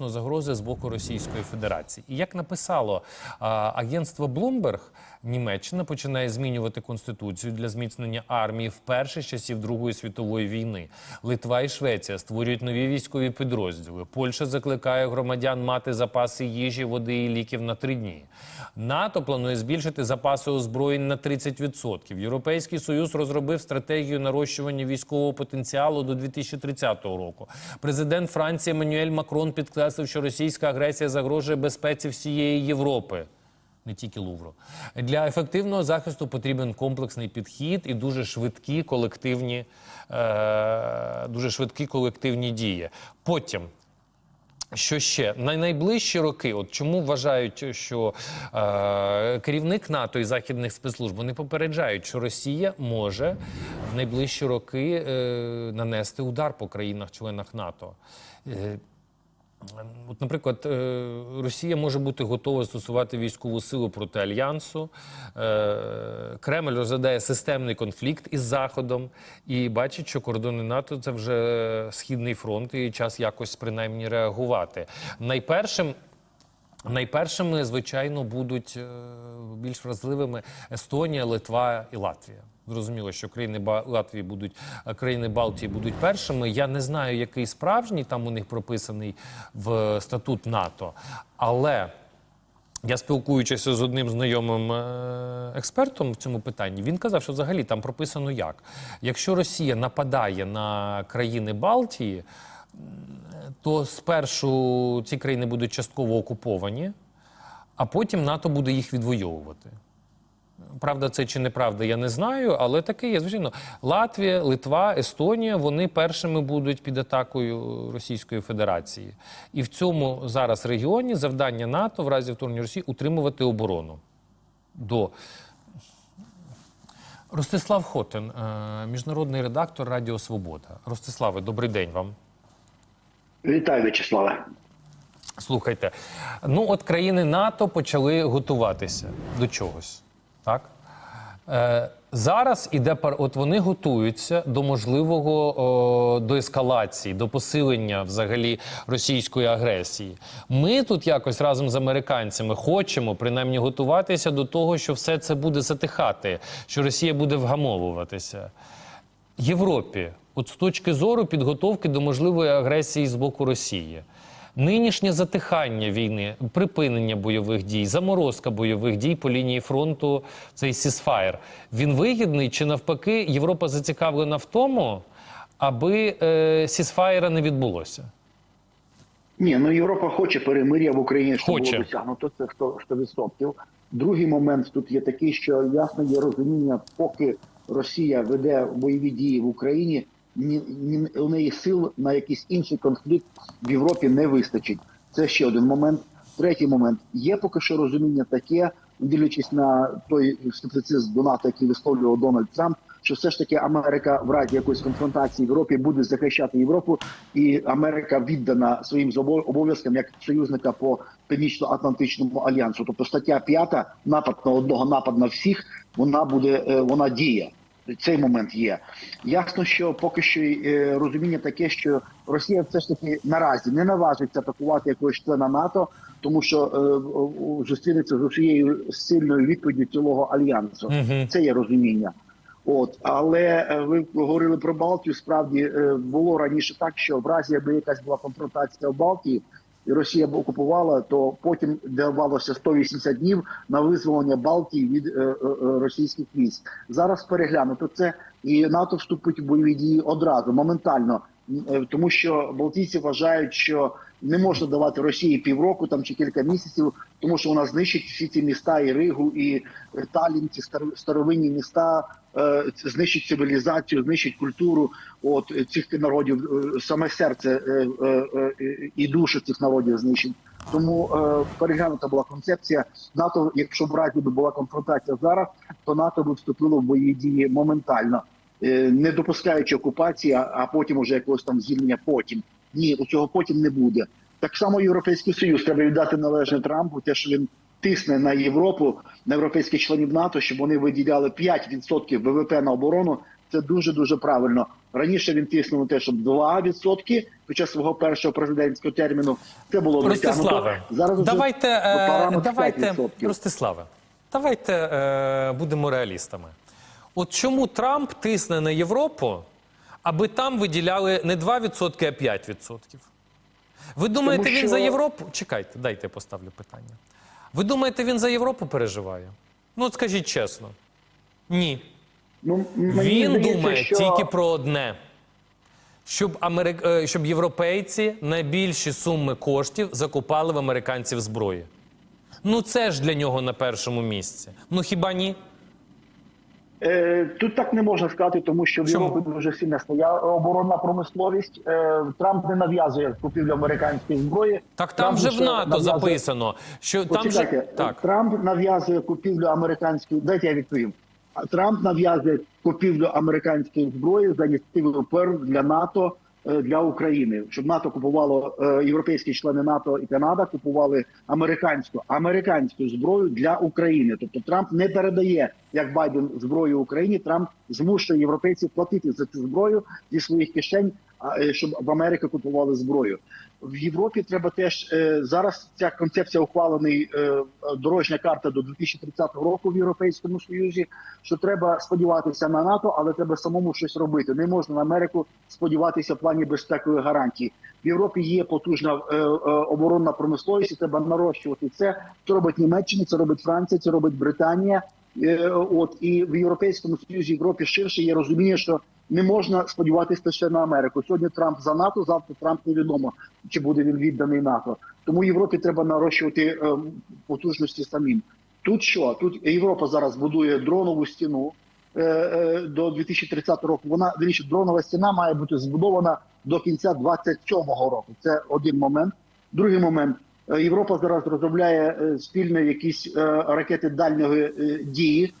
Загрози з боку Російської Федерації. І як написало агентство Bloomberg, Німеччина починає змінювати конституцію для зміцнення армії вперше з часів Другої світової війни. Литва і Швеція створюють нові військові підрозділи. Польща закликає громадян мати запаси їжі, води і ліків на три дні. НАТО планує збільшити запаси озброєнь на 30%. Європейський союз розробив стратегію нарощування військового потенціалу до 2030 року. Президент Франції Еммануель Макрон підкреслив, що російська агресія загрожує безпеці всієї Європи. Не тільки Лувру для ефективного захисту потрібен комплексний підхід і дуже швидкі колективні, е, дуже швидкі колективні дії. Потім що ще на найближчі роки? От чому вважають, що е, керівник НАТО і західних спецслужб вони попереджають, що Росія може в найближчі роки е, нанести удар по країнах-членах НАТО? Е, наприклад, е, Росія може бути готова застосувати військову силу проти альянсу. Е, Кремль розглядає системний конфлікт із Заходом і бачить, що кордони НАТО це вже східний фронт, і час якось принаймні реагувати. Найпершим. Найпершими, звичайно, будуть е, більш вразливими Естонія, Литва і Латвія. Зрозуміло, що країни Латвії будуть е, країни Балтії будуть першими. Я не знаю, який справжній там у них прописаний в статут НАТО, але я спілкуючись з одним знайомим е, експертом в цьому питанні, він казав, що взагалі там прописано як: якщо Росія нападає на країни Балтії, то спершу ці країни будуть частково окуповані, а потім НАТО буде їх відвоювати. Правда, це чи неправда, я не знаю, але таке є. Звичайно, Латвія, Литва, Естонія вони першими будуть під атакою Російської Федерації. І в цьому зараз регіоні завдання НАТО в разі вторгнення Росії утримувати оборону. До Ростислав Хотин, е, міжнародний редактор Радіо Свобода. Ростиславе, добрий день вам. Вітаю, В'ячеславе. Слухайте, ну от країни НАТО почали готуватися до чогось. Так? Е, зараз іде от вони готуються до можливого о, до ескалації, до посилення взагалі російської агресії. Ми тут якось разом з американцями хочемо принаймні готуватися до того, що все це буде затихати, що Росія буде вгамовуватися. Європі, от з точки зору підготовки до можливої агресії з боку Росії. Нинішнє затихання війни, припинення бойових дій, заморозка бойових дій по лінії фронту, цей сісфаєр, він вигідний чи навпаки Європа зацікавлена в тому, аби е, сісфаєра не відбулося? Ні, ну Європа хоче перемир'я в Україні, щоб Хоче. було досягнуто. Це 100%. 100%. Другий момент тут є такий, що ясно є розуміння, поки Росія веде бойові дії в Україні, ні, ні, у неї сил на якийсь інший конфлікт в Європі не вистачить. Це ще один момент. Третій момент є поки що розуміння таке, дивлячись на той скептицизм до НАТО, який висловлював Дональд Трамп, що все ж таки Америка в разі якоїсь конфронтації в Європі буде захищати Європу, і Америка віддана своїм обов'язкам як союзника по північно-атлантичному альянсу. Тобто стаття 5, напад на одного, напад на всіх, вона буде е, вона діє. Цей момент є. Ясно, що поки що е, розуміння таке, що Росія все ж таки наразі не наважиться атакувати якогось члена НАТО, тому що е, зустрінеться з усією сильною відповіддю цілого альянсу. Мгм. Це є розуміння. От, але е, ви говорили про Балтію. Справді е, було раніше так, що в разі, якби якась була конфронтація в Балтії, і Росія б окупувала, то потім давалося 180 днів на визволення Балтії від е, е, е, російських військ. Зараз переглянуто це, і НАТО вступить в бойові дії одразу, моментально, е, тому що Балтійці вважають, що не можна давати Росії півроку там чи кілька місяців, тому що вона знищить всі ці міста, і Ригу, і е, Талін, ці стар- старовинні міста, е, знищить цивілізацію, знищить культуру от е, цих народів, саме серце і душу цих народів знищить. Тому переглянута була концепція НАТО. Якщо в разі була конфронтація зараз, то НАТО би вступило в бойові дії моментально, не допускаючи окупації, а потім уже якогось там звільнення. Потім ні, у цього потім не буде. Так само Європейський Союз треба віддати належне Трампу, те, що він тисне на Європу, на європейських членів НАТО, щоб вони виділяли 5% ВВП на оборону. Це дуже дуже правильно. Раніше він тиснув на те, щоб 2% під час свого першого президентського терміну. Це було Ростиславе. Зараз давайте, е, параметр давайте Ростиславе, давайте е, будемо реалістами. От чому Трамп тисне на Європу, аби там виділяли не 2%, а 5%? Ви думаєте, Тому він за Європу? Чекайте, дайте я поставлю питання. Ви думаєте, він за Європу переживає? Ну, от скажіть чесно. Ні. Ну, мені Він здається, думає що... тільки про одне: щоб, Америк... е, щоб європейці найбільші суми коштів закупали в американців зброї. Ну це ж для нього на першому місці. Ну хіба ні? Е, Тут так не можна сказати, тому що в? Європі дуже сильна своя оборонна промисловість. Е, Трамп не нав'язує купівлю американської зброї. Так там Трамп же в НАТО нав'язує- записано, що там же так. Трамп нав'язує купівлю американської. Дайте я відповім. Трамп нав'язує купівлю американської зброї за ініціативою ПЕР для НАТО для України, щоб НАТО купувало е, європейські члени НАТО і Канада купували американську американську зброю для України. Тобто Трамп не передає як Байден зброю Україні. Трамп змушує європейців платити за цю зброю зі своїх кишень, е, щоб в Америку купували зброю. В Європі треба теж е, зараз. Ця концепція ухвалений е, е, дорожня карта до 2030 року в Європейському Союзі. Що треба сподіватися на НАТО, але треба самому щось робити. Не можна на Америку сподіватися в плані безпекової гарантії. В Європі є потужна е, е, оборонна промисловість. Треба нарощувати це. Це робить Німеччина, це робить Франція, це робить Британія. Е, От і в Європейському Союзі Європі ширше є розуміння, що не можна сподіватися лише на Америку. Сьогодні Трамп за НАТО, завтра Трамп невідомо, чи буде він відданий НАТО. Тому Європі треба нарощувати е, потужності самим. Тут що? Тут Європа зараз будує дронову стіну е, е, до 2030 року. Вона вірніше, дронова стіна має бути збудована до кінця 27-го року. Це один момент. Другий момент. Європа зараз розробляє спільно якісь ракети дальньої дії.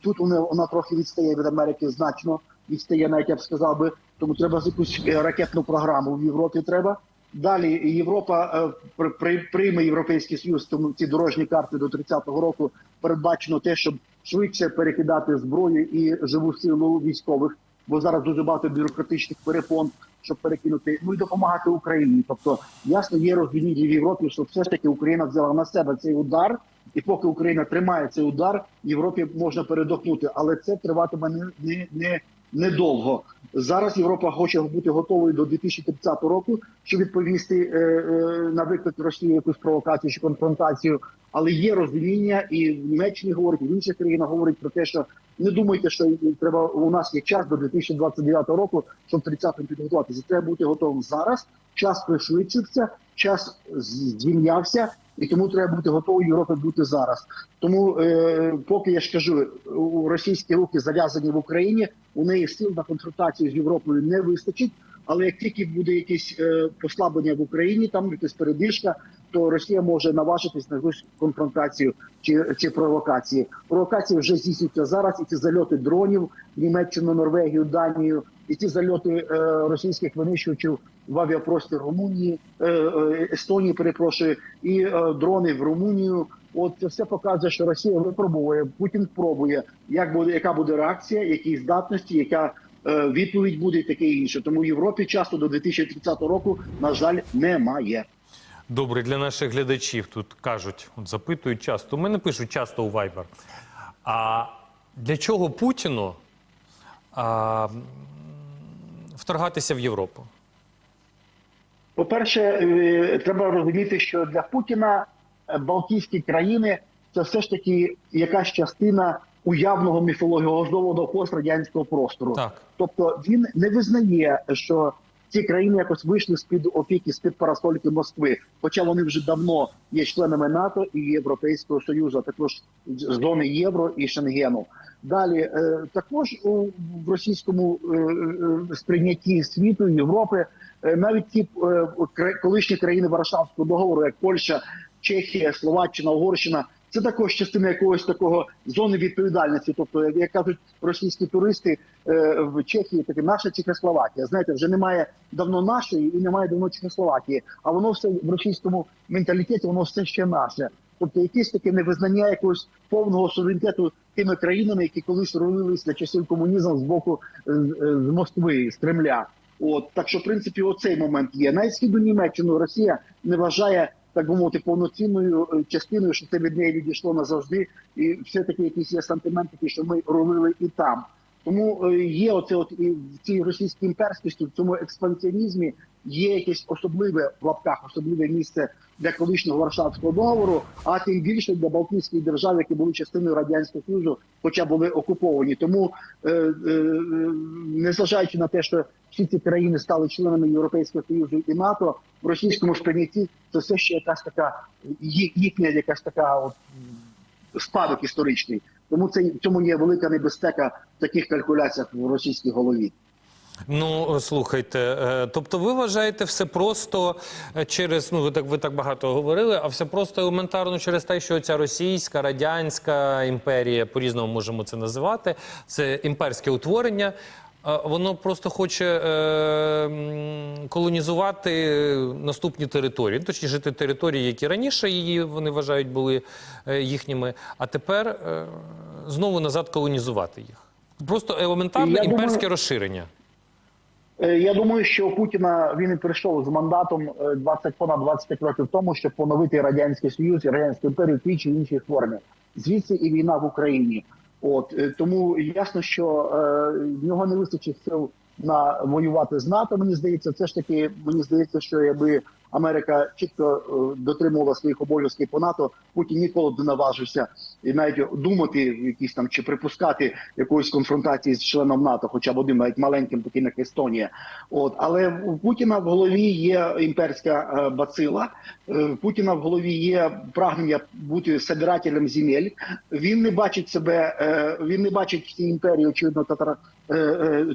Тут вона трохи відстає від Америки значно відстає, навіть я б сказав би. Тому треба якусь е, ракетну програму в Європі. Треба далі. Європа е, при- при- прийме європейський союз. Тому ці дорожні карти до 30-го року передбачено те, щоб швидше перекидати зброю і живу силу військових, бо зараз дуже багато бюрократичних перепон, щоб перекинути. Ну і допомагати Україні. Тобто, ясно, є розуміння в Європі, що все ж таки Україна взяла на себе цей удар. І поки Україна тримає цей удар, Європі можна передохнути, але це триватиме не, не, не недовго. Зараз Європа хоче бути готовою до 2030 року, щоб відповісти е, е, на виклик Росії якусь провокацію чи конфронтацію. Але є розуміння, і в Німеччині говорить, і в інших країнах говорить про те, що не думайте, що треба у нас є час до 2029 року, щоб 30-му підготуватися. Треба бути готовим зараз. Час пришвидшився, час звільнявся, і тому треба бути готовою Європі бути зараз. Тому е, поки я ж кажу, російські руки зав'язані в Україні, у неї сил на конфронтацію з Європою не вистачить. Але як тільки буде якесь е, послаблення в Україні, там якась передишка, то Росія може наважитись на конфронтацію чи, чи провокації. Провокації вже здійснюються зараз. І ці зальоти дронів Німеччину, Норвегію, Данію, і ці зальоти е, російських винищувачів в авіапростір Румунії, е, е, Естонії, перепрошую, і е, дрони в Румунію. От це все показує, що Росія випробує, Путін пробує, як буде, яка буде реакція, які здатності, яка е, відповідь буде і таке інше. Тому в Європі часу до 2030 року, на жаль, немає. Добре, для наших глядачів тут кажуть, от запитують часто. У мене пишуть часто у Viber. А для чого Путіну а, вторгатися в Європу? По-перше, е, треба розуміти, що для Путіна е, Балтійські країни це все ж таки якась частина уявного міфологізованого пострадянського простору. Так. Тобто він не визнає, що ці країни якось вийшли з під опіки, з під парасольки Москви, хоча вони вже давно є членами НАТО і Європейського Союзу, а також зони євро і Шенгену. Далі е, також в російському е, е, сприйнятті світу Європи навіть ті колишні країни Варшавського договору, як Польща, Чехія, Словаччина, Угорщина. Це також частина якогось такого зони відповідальності. Тобто, як- кажуть російські туристи е, в Чехії, таке наша Чехословакія. Знаєте, вже немає давно нашої і немає давно Чехословакії. А воно все в російському менталітеті, воно все ще наше. тобто якесь таке невизнання якогось повного суверенітету тими країнами, які колись рулились на часів комунізму з боку е, е, з Москви, з Кремля. От так що, в принципі, оцей момент є. Навіть східну Німеччину Росія не вважає так би мовити повноцінною е, частиною, що це від неї відійшло назавжди, і все таки якісь є сантиментики, що ми робили і там. Тому е, є оце от і в цій російській імперськості, в цьому експансіонізмі є якесь особливе в лапках, особливе місце для колишнього Варшавського договору, а тим більше для Балтійських держав, які були частиною радянського союзу, хоча були окуповані. Тому, е, е, незважаючи на те, що всі ці країни стали членами Європейського союзу і НАТО, в російському сприйнятті це все ще якась така їхня якась така от спадок історичний. Тому це цьому є велика небезпека в таких калькуляціях в російській голові. Ну слухайте, е, тобто ви вважаєте все просто е, через ну ви так ви так багато говорили, а все просто елементарно через те, що ця російська радянська імперія по різному можемо це називати. Це імперське утворення. Воно просто хоче е, колонізувати наступні території, точніше території, які раніше її вони вважають були е, їхніми, а тепер е, знову назад колонізувати їх. Просто елементарне Я думаю- імперське розширення. Я думаю, що у Путіна він і прийшов з мандатом е, 20 понад 25 років тому, щоб поновити радянський союз і радянську імперію в тій чи іншій формі. Звідси і війна в Україні. От е, тому ясно, що е, в нього не вистачить сил на воювати з НАТО. Мені здається, це ж таки мені здається, що якби Америка чітко е, дотримувала своїх обов'язків по НАТО, Путін ніколи б не наважився і навіть думати якісь там чи припускати якоїсь конфронтації з членом НАТО, хоча б одним, навіть маленьким, таким як Естонія. От але у Путіна в голові є імперська е, бацила. е, У Путіна в голові є прагнення бути собирателем земель. Він не бачить себе, е, він не бачить в цій імперії, очевидно, татар е, е,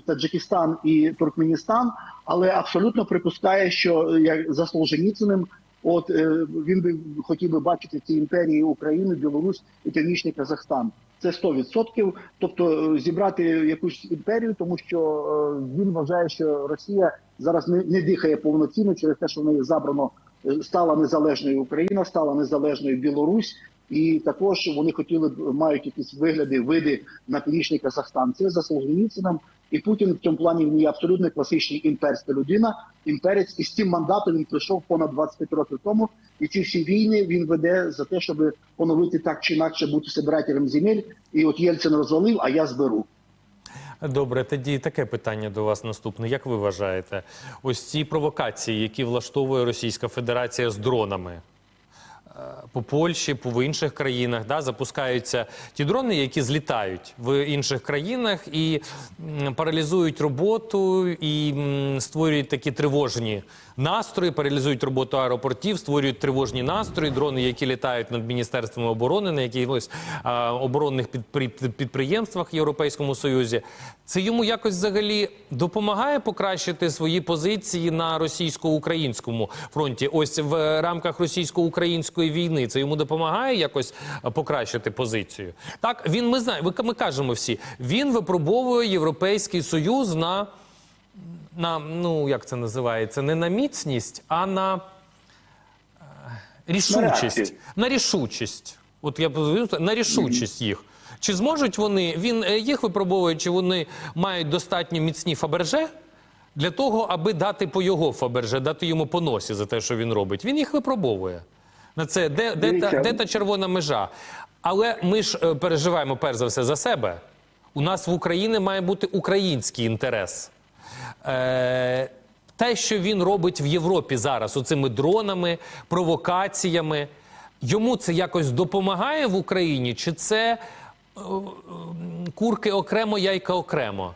Таджикистан і Туркменістан, але абсолютно припускає, що е, як за Солженіциним, от е, він би хотів би бачити в цій імперії Україну, Білорусь і Північний Казахстан. Це 100%. Тобто е, зібрати якусь імперію, тому що е, він вважає, що Росія зараз не, не дихає повноцінно через те, що в неї забрано е, стала незалежною Україна, стала незалежною Білорусь. І також вони хотіли б мають якісь вигляди, види на північний Казахстан. Це за Солженіцином. І Путін в цьому плані він є абсолютно класичний імперська людина, імперець, і з цим мандатом він прийшов понад 25 років тому. І ці всі війни він веде за те, щоб поновити так чи інакше бути собирателем земель. І от Єльцин розвалив, а я зберу. Добре, тоді таке питання до вас наступне. Як ви вважаєте, ось ці провокації, які влаштовує Російська Федерація з дронами? По Польщі, по інших країнах да, запускаються ті дрони, які злітають в інших країнах і паралізують роботу і створюють такі тривожні настрої, паралізують роботу аеропортів, створюють тривожні настрої. Дрони, які літають над міністерством оборони, на якихось оборонних підпри- підприємствах в Європейському Союзі. Це йому якось взагалі допомагає покращити свої позиції на російсько-українському фронті. Ось в рамках російсько-української війни. Це йому допомагає якось покращити позицію. Так він ми знаємо. Ми кажемо всі. Він випробовує європейський союз на на ну як це називається, не на міцність, а на е, рішучість. реакцію. На рішучість. От я на рішучість їх. Чи зможуть вони, він е, їх випробовує, чи вони мають достатньо міцні фаберже для того, аби дати по його фаберже, дати йому по носі за те, що він робить. Він їх випробовує. На це де, де, та, де та червона межа? Але ми ж е, переживаємо перш за все за себе. У нас в Україні має бути український інтерес. Е, те, що він робить в Європі зараз, оцими дронами, провокаціями, йому це якось допомагає в Україні? Чи це е, е, курки окремо, яйка окремо?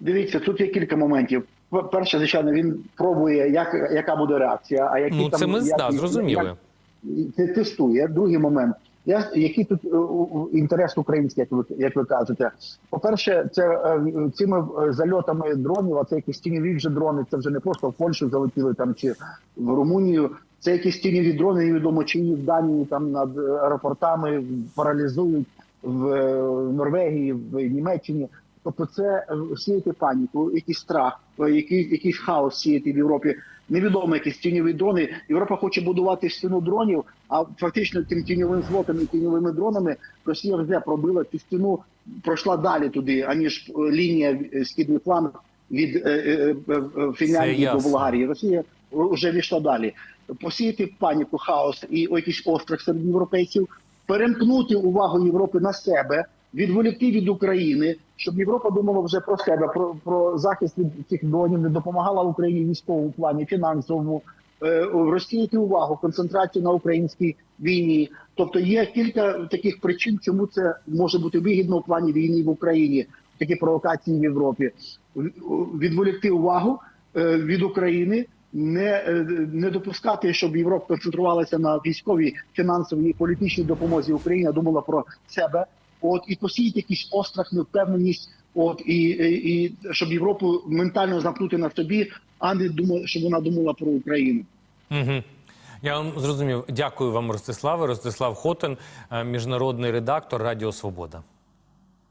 Дивіться, тут є кілька моментів. Перше, звичайно, він пробує, як, яка буде реакція. А які Ну, там це ми як- да, зрозуміли. як- тестує. Другий момент. Я, який тут е, інтерес український, як ви, як ви кажете? По-перше, це е, цими е, зальотами дронів, а це якісь тіньові вже дрони, це вже не просто в Польщу залетіли там чи в Румунію. Це якісь тіньові дрони, невідомо чиї в Данії там над аеропортами паралізують в Норвегії, в Німеччині. Тобто, це сіяти паніку, якийсь страх, е, який, якийсь хаос сіяти в Європі. невідомо якісь тіньові дрони. Європа хоче будувати стіну дронів, а фактично тим тіньовим флотом і тіньовими дронами Росія вже пробила цю стіну, пройшла далі туди, аніж е, лінія е, східний фланг від Фінляндії до. Болгарії. Росія вже війшла далі. Посіяти паніку, хаос і якийсь острах серед європейців, перемкнути увагу Європи на себе, відволікти від України, щоб Європа думала вже про себе, про, про захист від цих дронів, не допомагала Україні військовому плані, фінансовому, е, розсіяти увагу, концентрацію на українській війні. Тобто є кілька таких причин, чому це може бути вигідно у плані війни в Україні, такі провокації в Європі. Відволікти увагу е, від України. Не, е, не допускати, щоб Європа концентрувалася на військовій, фінансовій і політичній допомозі Україні, а думала про себе. От і посіяти якийсь острах, невпевненість, от і, і, і щоб Європу ментально замкнути на собі, а не думала, щоб вона думала про Україну. Угу. Я вам зрозумів. Дякую вам, Ростиславе. Ростислав Хотин, е, міжнародний редактор Радіо Свобода.